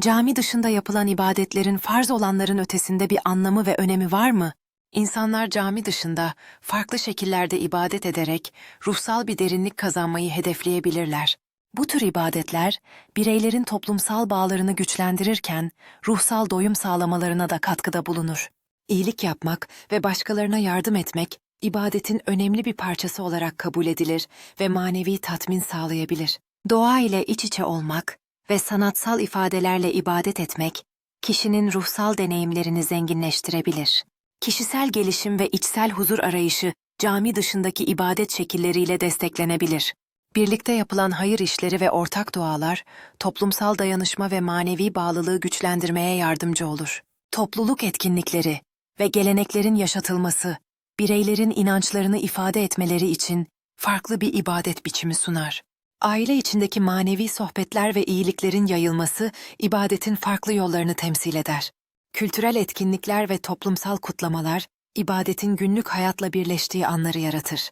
Cami dışında yapılan ibadetlerin farz olanların ötesinde bir anlamı ve önemi var mı? İnsanlar cami dışında farklı şekillerde ibadet ederek ruhsal bir derinlik kazanmayı hedefleyebilirler. Bu tür ibadetler bireylerin toplumsal bağlarını güçlendirirken ruhsal doyum sağlamalarına da katkıda bulunur. İyilik yapmak ve başkalarına yardım etmek ibadetin önemli bir parçası olarak kabul edilir ve manevi tatmin sağlayabilir. Doğa ile iç içe olmak ve sanatsal ifadelerle ibadet etmek kişinin ruhsal deneyimlerini zenginleştirebilir. Kişisel gelişim ve içsel huzur arayışı cami dışındaki ibadet şekilleriyle desteklenebilir. Birlikte yapılan hayır işleri ve ortak dualar, toplumsal dayanışma ve manevi bağlılığı güçlendirmeye yardımcı olur. Topluluk etkinlikleri ve geleneklerin yaşatılması, bireylerin inançlarını ifade etmeleri için farklı bir ibadet biçimi sunar. Aile içindeki manevi sohbetler ve iyiliklerin yayılması, ibadetin farklı yollarını temsil eder. Kültürel etkinlikler ve toplumsal kutlamalar, ibadetin günlük hayatla birleştiği anları yaratır.